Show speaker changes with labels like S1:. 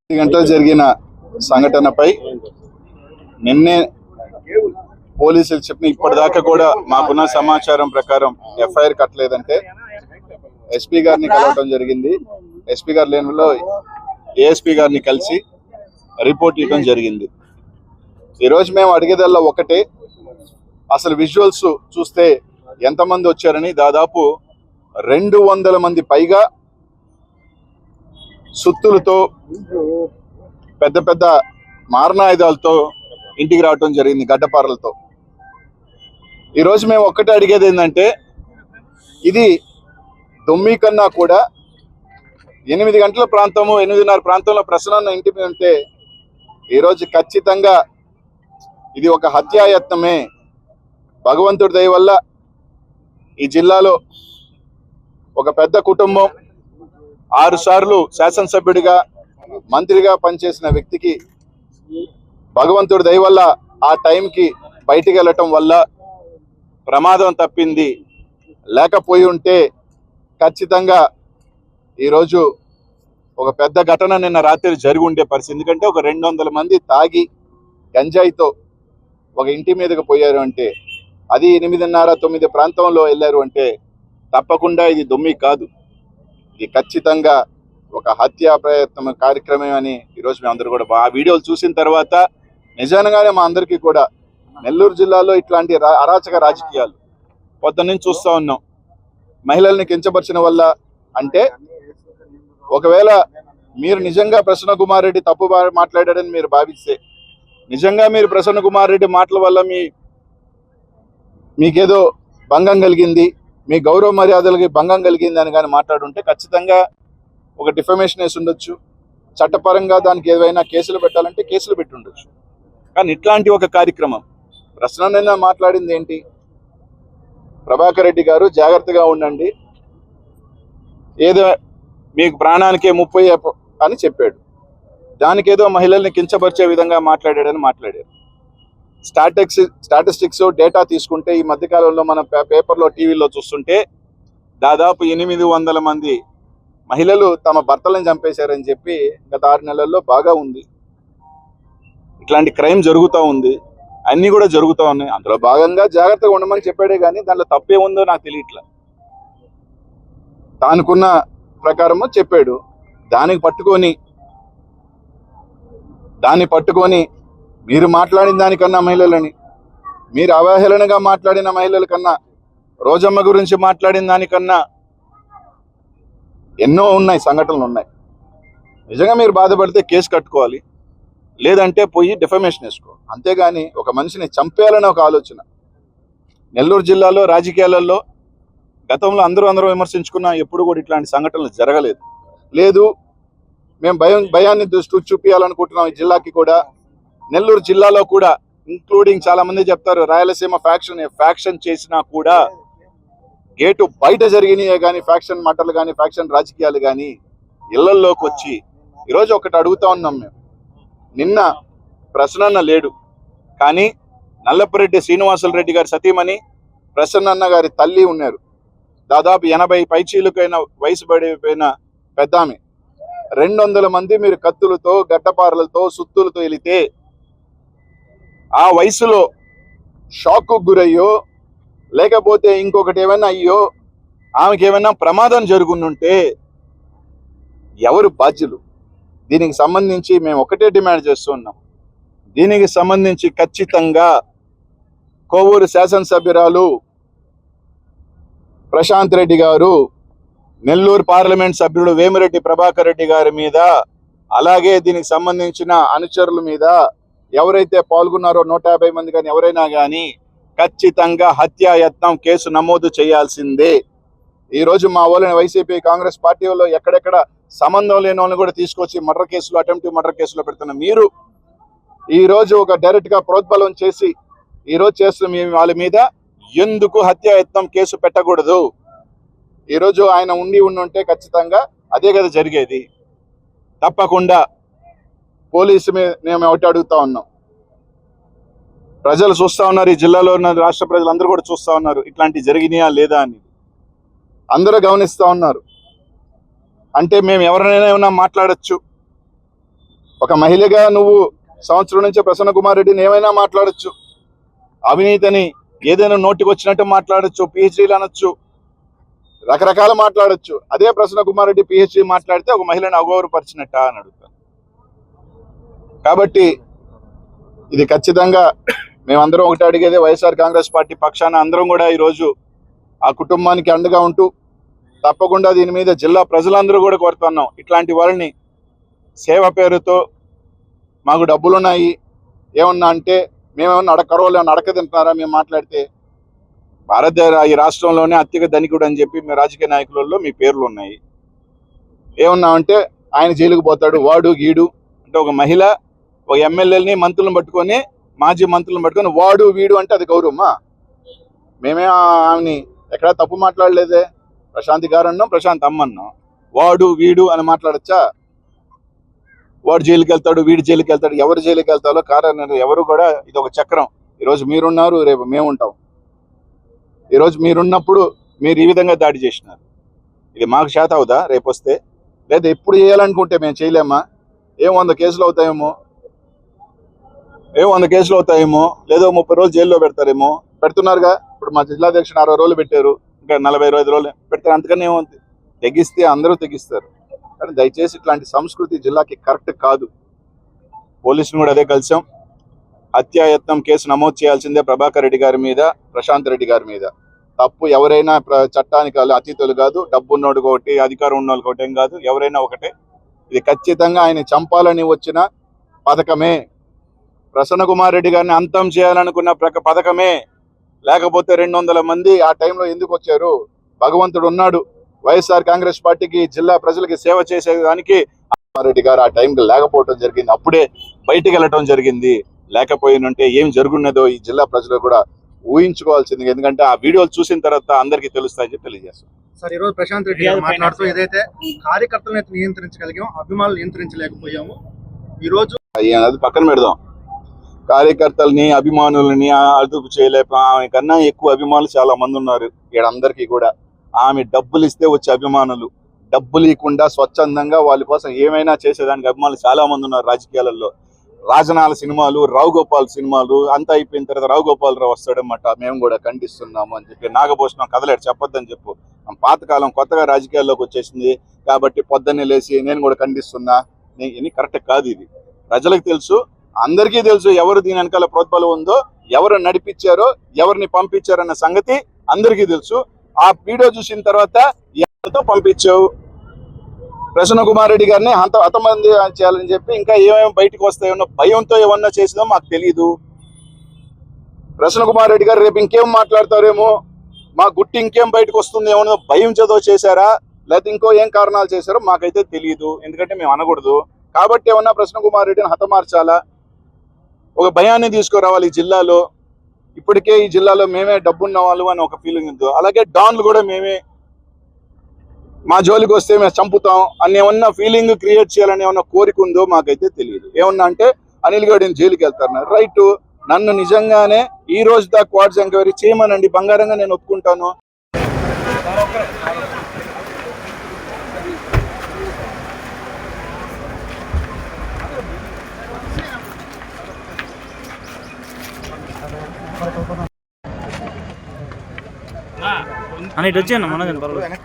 S1: పది గంటలు జరిగిన సంఘటనపై నిన్నే పోలీసులు చెప్పిన ఇప్పటిదాకా కూడా మాకున్న సమాచారం ప్రకారం ఎఫ్ఐఆర్ కట్టలేదంటే ఎస్పీ గారిని కలవడం జరిగింది. ఎస్పీ గారు లేనిలో ఏఎస్పీ గారిని కలిసి రిపోర్ట్ ఇవ్వడం జరిగింది. ఈరోజు మేము అడిగేదల్లా ఒకటే అసలు విజువల్స్ చూస్తే ఎంతమంది వచ్చారని దాదాపు రెండు వందల మంది పైగా సుత్తులతో పెద్ద పెద్ద మారణాయుధాలతో ఇంటికి రావటం జరిగింది గడ్డపారలతో. ఈరోజు మేము ఒక్కటే అడిగేది ఏంటంటే ఇది దొమ్మి కన్నా కూడా ఎనిమిది గంటల ప్రాంతము ఎనిమిదిన్నర ప్రాంతంలో ప్రసన్న ఇంటి మీద ఉంటే ఈరోజు ఖచ్చితంగా ఇది ఒక హత్యాయత్నమే. భగవంతుడి దయ వల్ల ఈ జిల్లాలో ఒక పెద్ద కుటుంబం ఆరు సార్లు శాసనసభ్యుడిగా మంత్రిగా పనిచేసిన వ్యక్తికి భగవంతుడి దయ వల్ల ఆ టైంకి బయటికి వెళ్ళటం వల్ల ప్రమాదం తప్పింది. లేకపోయి ఉంటే ఖచ్చితంగా ఈరోజు ఒక పెద్ద ఘటన నిన్న రాత్రి జరిగి ఉండే పరిస్థితి. ఎందుకంటే ఒక రెండు వందల మంది తాగి గంజాయితో ఒక ఇంటి మీదకి పోయారు అంటే అది ఎనిమిదిన్నర తొమ్మిది ప్రాంతంలో వెళ్ళారు అంటే తప్పకుండా ఇది దొమ్మి కాదు. ఇది ఖచ్చితంగా ఒక హత్యా ప్రయత్నం కార్యక్రమం అని ఈరోజు మేము అందరూ కూడా ఆ వీడియోలు చూసిన తర్వాత నిజంగానే మా అందరికీ కూడా నెల్లూరు జిల్లాలో ఇట్లాంటి రా- అరాచక రాజకీయాలు పొద్దున్నీ చూస్తూ ఉన్నాం. మహిళల్ని కించపరిచిన వల్ల అంటే ఒకవేళ మీరు నిజంగా ప్రసన్న కుమార్ రెడ్డి తప్పు మాట్లాడాడని మీరు భావిస్తే నిజంగా మీరు ప్రసన్న కుమార్ రెడ్డి మాటల వల్ల మీ మీకేదో భంగం కలిగింది మీ గౌరవ మర్యాదలకి భంగం కలిగింది అని కానీ మాట్లాడుంటే ఖచ్చితంగా ఒక డిఫమేషన్ వేసి ఉండొచ్చు. చట్టపరంగా దానికి ఏదైనా కేసులు పెట్టాలంటే కేసులు పెట్టి ఉండొచ్చు. కానీ ఇట్లాంటి ఒక కార్యక్రమం ప్రశ్న మాట్లాడింది ఏంటి? ప్రభాకర్ రెడ్డి గారు జాగ్రత్తగా ఉండండి. ఏదో మీకు ప్రాణానికే ముప్పై అని చెప్పాడు. దానికేదో మహిళల్ని కించపరిచే విధంగా మాట్లాడాడని మాట్లాడారు. స్టాటిక్స్ స్టాటిస్టిక్స్ డేటా తీసుకుంటే ఈ మధ్యకాలంలో మన పేపర్లో టీవీలో చూస్తుంటే దాదాపు ఎనిమిది వందల మంది మహిళలు తమ భర్తలను చంపేశారని చెప్పి గత ఆరు నెలల్లో బాగా ఉంది. ఇట్లాంటి క్రైమ్ జరుగుతూ ఉంది. అన్నీ కూడా జరుగుతూ ఉన్నాయి. అందులో భాగంగా జాగ్రత్తగా ఉండమని చెప్పాడే కానీ దాంట్లో తప్పే ఉందో నాకు తెలియట్లా. తానుకున్న ప్రకారము చెప్పాడు. దానికి పట్టుకొని దాన్ని పట్టుకొని మీరు మాట్లాడిన దానికన్నా మహిళలని మీరు అవహేళనగా మాట్లాడిన మహిళల కన్నా రోజమ్మ గురించి మాట్లాడిన దానికన్నా ఎన్నో ఉన్నాయి సంఘటనలు ఉన్నాయి. నిజంగా మీరు బాధపడితే కేసు కట్టుకోవాలి లేదంటే పోయి డిఫమేషన్ వేసుకో అంతేగాని ఒక మనిషిని చంపేయాలనే ఒక ఆలోచన. నెల్లూరు జిల్లాలో రాజకీయాలలో గతంలో అందరూ అందరూ విమర్శించుకున్నా ఎప్పుడు కూడా ఇట్లాంటి సంఘటనలు జరగలేదు. లేదు మేము భయం భయాన్ని దృష్టి చూపించాలనుకుంటున్నాం ఈ జిల్లాకి కూడా. నెల్లూరు జిల్లాలో కూడా ఇంక్లూడింగ్ చాలా మంది చెప్తారు రాయలసీమ ఫ్యాక్షన్ ఫ్యాక్షన్ చేసినా కూడా గేటు బయట జరిగినాయే కానీ ఫ్యాక్షన్ మాటలు కానీ ఫ్యాక్షన్ రాజకీయాలు కానీ ఇళ్ళల్లోకి వచ్చి ఈరోజు ఒకటి అడుగుతా ఉన్నాం మేము. నిన్న ప్రసన్న లేడు. కానీ నల్లపురెడ్డి శ్రీనివాసులు రెడ్డి గారి సతీమణి ప్రసన్నన్న గారి తల్లి ఉన్నారు. దాదాపు ఎనభై పైచీలకైన వయసు పడిపోయిన పెద్దామె. రెండు వందల మంది మీరు కత్తులతో గడ్డపారలతో సుత్తులతో వెళితే ఆ వయసులో షాక్ గురయ్యో లేకపోతే ఇంకొకటి ఏమైనా అయ్యో ఆమెకి ఏమైనా ప్రమాదం జరుగునుంటే ఎవరు బాధ్యులు? దీనికి సంబంధించి మేము ఒకటే డిమాండ్ చేస్తున్నాం దీనికి సంబంధించి ఖచ్చితంగా కోవూరు శాసనసభ్యురాలు ప్రశాంత్ రెడ్డి గారు నెల్లూరు పార్లమెంట్ సభ్యుడు వేమిరెడ్డి ప్రభాకర్ రెడ్డి గారి మీద అలాగే దీనికి సంబంధించిన అనుచరుల మీద ఎవరైతే పాల్గొన్నారో నూట యాభై మంది కానీ ఎవరైనా కానీ ఖచ్చితంగా హత్యాయత్నం కేసు నమోదు చేయాల్సిందే. ఈ రోజు మా వాళ్ళని వైసీపీ కాంగ్రెస్ పార్టీ వాళ్ళు ఎక్కడెక్కడ సంబంధం లేని వాళ్ళని కూడా తీసుకొచ్చి మర్డర్ కేసులు అటెంప్ట్ మర్డర్ కేసులో పెడుతున్న మీరు ఈ రోజు ఒక డైరెక్ట్గా ప్రోద్బలం చేసి ఈ రోజు చేస్తున్న మీ వాళ్ళ మీద ఎందుకు హత్యాయత్నం కేసు పెట్టకూడదు? ఈరోజు ఆయన ఉండి ఉండుంటే ఖచ్చితంగా అదే కదా జరిగేది. తప్పకుండా పోలీసు మేము ఒకటి అడుగుతా ఉన్నాం. ప్రజలు చూస్తా ఉన్నారు ఈ జిల్లాలో ఉన్న రాష్ట్ర ప్రజలందరూ కూడా చూస్తా ఉన్నారు ఇట్లాంటివి జరిగినాయా లేదా అని అందరూ గమనిస్తూ ఉన్నారు. అంటే మేము ఎవరినైనా ఏమైనా మాట్లాడొచ్చు? ఒక మహిళగా నువ్వు సంవత్సరం నుంచి ప్రసన్న కుమార్ రెడ్డిని ఏమైనా మాట్లాడచ్చు? అవినీతిని ఏదైనా నోటికి వచ్చినట్టు మాట్లాడొచ్చు పిహెచ్డీలు అనొచ్చు రకరకాల మాట్లాడొచ్చు. అదే ప్రసన్న కుమార్ రెడ్డి పిహెచ్డీ మాట్లాడితే ఒక మహిళను అగౌరవపరిచినట్ట అని కాబట్టి ఇది ఖచ్చితంగా మేమందరం ఒకటి అడిగేది వైఎస్ఆర్ కాంగ్రెస్ పార్టీ పక్షాన అందరం కూడా ఈరోజు ఆ కుటుంబానికి అండగా ఉంటూ తప్పకుండా దీని మీద జిల్లా ప్రజలందరూ కూడా కోరుతున్నాం. ఇట్లాంటి వాళ్ళని సేవ పేరుతో మాకు డబ్బులున్నాయి. ఏమన్నా అంటే మేమేమన్నా అడక కరువులు అడక తింటున్నారా మేము మాట్లాడితే భారత ఈ రాష్ట్రంలోనే అత్యధిక ధనికుడు అని చెప్పి మీ రాజకీయ నాయకులలో మీ పేర్లు ఉన్నాయి ఏమన్నా అంటే ఆయన జైలుకు పోతాడు. వాడు గీడు అంటే ఒక మహిళ ఒక ఎమ్మెల్యేని మంత్రులను పట్టుకొని మాజీ మంత్రులను పట్టుకొని వాడు వీడు అంటే అది గౌరవమా? మేమే ఆమెని ఎక్కడా తప్పు మాట్లాడలేదే. ప్రశాంతి గారు అన్నాం ప్రశాంత్ అమ్మన్నాం వాడు వీడు అని మాట్లాడచ్చా? వాడు జైలుకి వెళ్తాడు వీడు జైలుకి వెళ్తాడు ఎవరు జైలుకి వెళ్తారో కారణం ఎవరు కూడా ఇది ఒక చక్రం. ఈరోజు మీరున్నారు రేపు మేము ఉంటాం. ఈరోజు మీరున్నప్పుడు మీరు ఈ విధంగా దాడి చేసినారు. ఇది మాకు చేత అవుదా? రేపు వస్తే. లేదా ఎప్పుడు చేయాలనుకుంటే మేము చేయలేమా? ఏం వంద కేసులు అవుతాయేమో? ఏమో వంద కేసులు అవుతాయేమో? లేదో ముప్పై రోజులు జైల్లో పెడతారేమో? పెడుతున్నారుగా? ఇప్పుడు మా జిల్లా అధ్యక్షుడు అరవై రోజులు పెట్టారు. ఇంకా నలభై ఇరవై ఐదు రోజులు పెడతారు. అంతకన్నా ఏముంది? తెగిస్తే అందరూ తెగిస్తారు. కానీ దయచేసి ఇట్లాంటి సంస్కృతి జిల్లాకి కరెక్ట్ కాదు. పోలీసులు కూడా అదే కలిసాం. హత్యాయత్నం కేసు నమోదు చేయాల్సిందే ప్రభాకర్ రెడ్డి గారి మీద ప్రశాంత్ రెడ్డి గారి మీద. తప్పు ఎవరైనా ప్ర- చట్టానికి అతీతులు కాదు. డబ్బు ఉన్నోడు ఒకటి అధికారం ఉన్నోళ్ళు ఒకటి ఏం కాదు. ఎవరైనా ఒకటే. ఇది ఖచ్చితంగా ఆయన చంపాలని వచ్చిన పథకమే. ప్రసన్న కుమార్ రెడ్డి గారిని అంతం చేయాలనుకున్న ప్రక- పథకమే లేకపోతే రెండు వందల మంది ఆ టైంలో ఎందుకు వచ్చారు? భగవంతుడు ఉన్నాడు. వైఎస్ఆర్ కాంగ్రెస్ పార్టీకి జిల్లా ప్రజలకి సేవ చేసేదానికి రెడ్డి గారు ఆ టైంకి లేకపోవడం జరిగింది. అప్పుడే బయటికి వెళ్ళటం జరిగింది. లేకపోయినంటే ఏం జరుగున్నదో ఈ జిల్లా ప్రజలు కూడా ఊహించుకోవాల్సింది ఎందుకంటే ఆ వీడియోలు చూసిన తర్వాత అందరికీ తెలుస్తాయని చెప్పి తెలియజేస్తాం
S2: సార్ ఈరోజు ప్రశాంత్ రెడ్డి గారు మాట్లాడుతూ ఏదైతే కార్యకర్తలను అయితే నియంత్రించగలిగాం అభిమానులు నియంత్రించలేకపోయాము ఈ రోజు
S1: అయ్యా, అది పక్కన పెడదాం. కార్యకర్తలని అభిమానులని అదుపు చేయలేక ఆమె కన్నా ఎక్కువ అభిమానులు చాలా మంది ఉన్నారు ఈడందరికీ కూడా. ఆమె డబ్బులు ఇస్తే వచ్చే అభిమానులు. డబ్బులు ఇవ్వకుండా స్వచ్ఛందంగా వాళ్ళ కోసం ఏమైనా చేసేదానికి అభిమానులు చాలా మంది ఉన్నారు రాజకీయాలలో. రాజనాల సినిమాలు రావు గోపాల్ సినిమాలు అంతా అయిపోయిన తర్వాత రావు గోపాల్ రావు వస్తాడన్నమాట. మేము కూడా ఖండిస్తున్నాము అని చెప్పి నాగభూషణం కదలేడు చెప్పొద్దని చెప్పు. పాతకాలం కొత్తగా రాజకీయాల్లోకి వచ్చేసింది కాబట్టి పొద్దున్నే లేచి నేను కూడా ఖండిస్తున్నా. నేను ఇది కరెక్ట్ కాదు ఇది. ప్రజలకు తెలుసు అందరికీ తెలుసు ఎవరు దీని వెనకాల ప్రోద్బలం ఉందో ఎవరు నడిపించారో ఎవరిని పంపించారన్న సంగతి అందరికీ తెలుసు. ఆ వీడియో చూసిన తర్వాత ఎవరితో పంపించావు. ప్రసన్న కుమార్ రెడ్డి గారిని అంత హతమంది చేయాలని చెప్పి ఇంకా ఏమేమి బయటకు వస్తాయో భయంతో ఏమన్నా చేసిందో మాకు తెలియదు ప్రసన్న కుమార్ రెడ్డి గారు రేపు ఇంకేం మాట్లాడతారేమో మా గుట్టి ఇంకేం బయటకు వస్తుంది ఏమన్నా భయం చదువు చేశారా లేకపోతే ఇంకో ఏం కారణాలు చేశారో మాకైతే తెలియదు ఎందుకంటే మేము అనకూడదు. కాబట్టి ఏమన్నా ప్రసన్న కుమార్ రెడ్డిని హతమార్చాలా? ఒక భయాన్ని తీసుకురావాలి ఈ జిల్లాలో. ఇప్పటికే ఈ జిల్లాలో మేమే డబ్బున్న వాళ్ళు అని ఒక ఫీలింగ్ ఉంది. అలాగే డాన్లు కూడా మేమే మా జోలికి వస్తే మేము చంపుతాం అని ఏమన్నా ఫీలింగ్ క్రియేట్ చేయాలని ఏమన్నా కోరిక ఉందో మాకైతే తెలియదు. ఏమన్నా అంటే అనిల్ గౌడిని జైలుకి వెళ్తారు రైట్ నన్ను నిజంగానే ఈ రోజు దాకా క్వాడ్స్ ఎంక్వైరీ చేయమనండి. బంగారంగా నేను ఒప్పుకుంటాను.
S3: అని ఇటు వచ్చాను మన పర్వాలేదు.